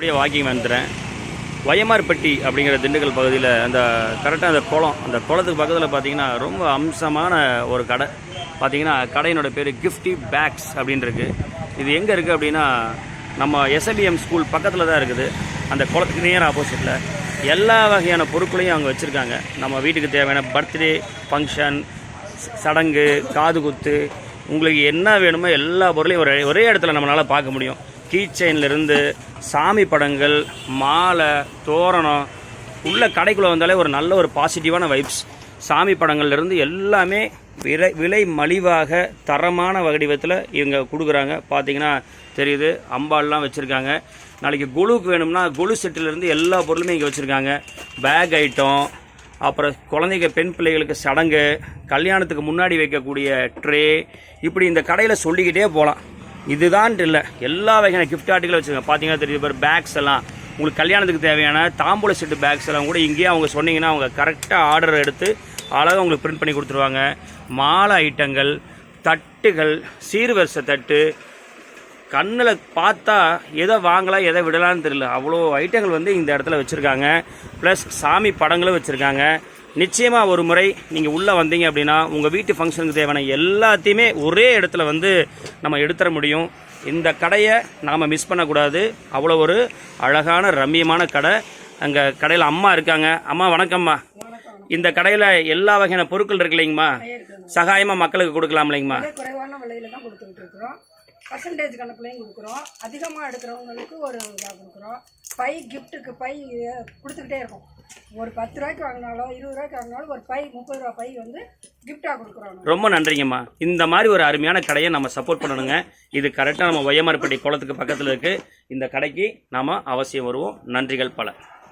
அப்படியே வாக்கிங் வந்துடுறேன். வயமார்பட்டி அப்படிங்கிற திண்டுக்கல் பகுதியில் அந்த கரெக்டாக அந்த குளம் அந்த குளத்துக்கு பக்கத்தில் பார்த்தீங்கன்னா ரொம்ப அம்சமான ஒரு கடை. பார்த்தீங்கன்னா கடையினோட பேர் கிஃப்டி பேக்ஸ் அப்படின்னு இது எங்கே இருக்குது அப்படின்னா நம்ம எஸ்எபிஎம் ஸ்கூல் பக்கத்தில் தான் இருக்குது. அந்த குளத்துக்கு நேர் ஆப்போசிட்டில் எல்லா வகையான பொருட்களையும் அவங்க வச்சுருக்காங்க. நம்ம வீட்டுக்கு தேவையான பர்த்டே ஃபங்க்ஷன் சடங்கு காது குத்து உங்களுக்கு என்ன வேணுமோ எல்லா பொருளையும் ஒரே ஒரே இடத்துல நம்மளால் பார்க்க முடியும். கீ சாமி படங்கள் மாலை தோரணம் உள்ள கடைக்குள்ளே வந்தாலே ஒரு நல்ல ஒரு பாசிட்டிவான வைப்ஸ் சாமி படங்கள்லேருந்து எல்லாமே விலை விலை மலிவாக தரமான வடிவத்தில் இவங்க கொடுக்குறாங்க. பார்த்தீங்கன்னா தெரியுது அம்பால்லாம் வச்சுருக்காங்க. நாளைக்கு குழுவுக்கு வேணும்னா குழு செட்டிலேருந்து எல்லா பொருளுமே இங்கே வச்சுருக்காங்க. பேக் ஐட்டம் அப்புறம் குழந்தைங்க பெண் பிள்ளைகளுக்கு சடங்கு கல்யாணத்துக்கு முன்னாடி வைக்கக்கூடிய ட்ரே இப்படி இந்த கடையில் சொல்லிக்கிட்டே போகலாம் இதுதான் இல்லை. எல்லா வகையான கிஃப்ட் ஆர்டிகளும் வச்சுருக்காங்க பார்த்தீங்கன்னா தெரியுது பேர் பேக்ஸ் எல்லாம். உங்களுக்கு கல்யாணத்துக்கு தேவையான தாம்பூல செட்டு பேக்ஸ் எல்லாம் கூட இங்கேயே அவங்க சொன்னீங்கன்னா அவங்க கரெக்டாக ஆர்டர் எடுத்து அழகாக உங்களுக்கு பிரிண்ட் பண்ணி கொடுத்துருவாங்க. மாலை ஐட்டங்கள் தட்டுகள் சீர்வரிசை தட்டு கண்ணில் பார்த்தா எதை வாங்கலாம் எதை விடலான்னு தெரியல. அவ்வளோ ஐட்டங்கள் வந்து இந்த இடத்துல வச்சுருக்காங்க. ப்ளஸ் சாமி படங்களும் வச்சுருக்காங்க. நிச்சயமாக ஒரு முறை நீங்கள் உள்ளே வந்தீங்க அப்படின்னா உங்கள் வீட்டு ஃபங்க்ஷனுக்கு தேவையான எல்லாத்தையுமே ஒரே இடத்துல வந்து நம்ம எடுத்துட முடியும். இந்த கடையை நாம் மிஸ் பண்ணக்கூடாது. அவ்வளோ ஒரு அழகான ரம்மியமான கடை. அங்கே கடையில் அம்மா இருக்காங்க. அம்மா வணக்கம்மா. இந்த கடையில் எல்லா வகையான பொருட்கள் இருக்கு இல்லைங்கம்மா? சகாயமாக மக்களுக்கு கொடுக்கலாம் இல்லைங்கம்மா பர்சன்டேஜ் கணக்குலையும் கொடுக்குறோம். அதிகமாக எடுக்கிறவங்களுக்கு ஒரு இதாக கொடுக்குறோம். பை கிஃப்ட்டுக்கு பை கொடுத்துக்கிட்டே இருக்கும். ஒரு பத்து ரூபாய்க்கு வாங்கினாலும் இருபது ரூபாய்க்கு வாங்கினாலும் ஒரு பை முப்பது ரூபா பை வந்து கிஃப்டாக கொடுக்குறோம். ரொம்ப நன்றிங்கம்மா. இந்த மாதிரி ஒரு அருமையான கடையை நம்ம சப்போர்ட் பண்ணணுங்க. இது கரெக்டாக நம்ம ஒய்யமார்பட்டி குளத்துக்கு பக்கத்தில் இருக்குது இந்த கடைக்கு நாம் அவசியம் வருவோம். நன்றிகள் பல.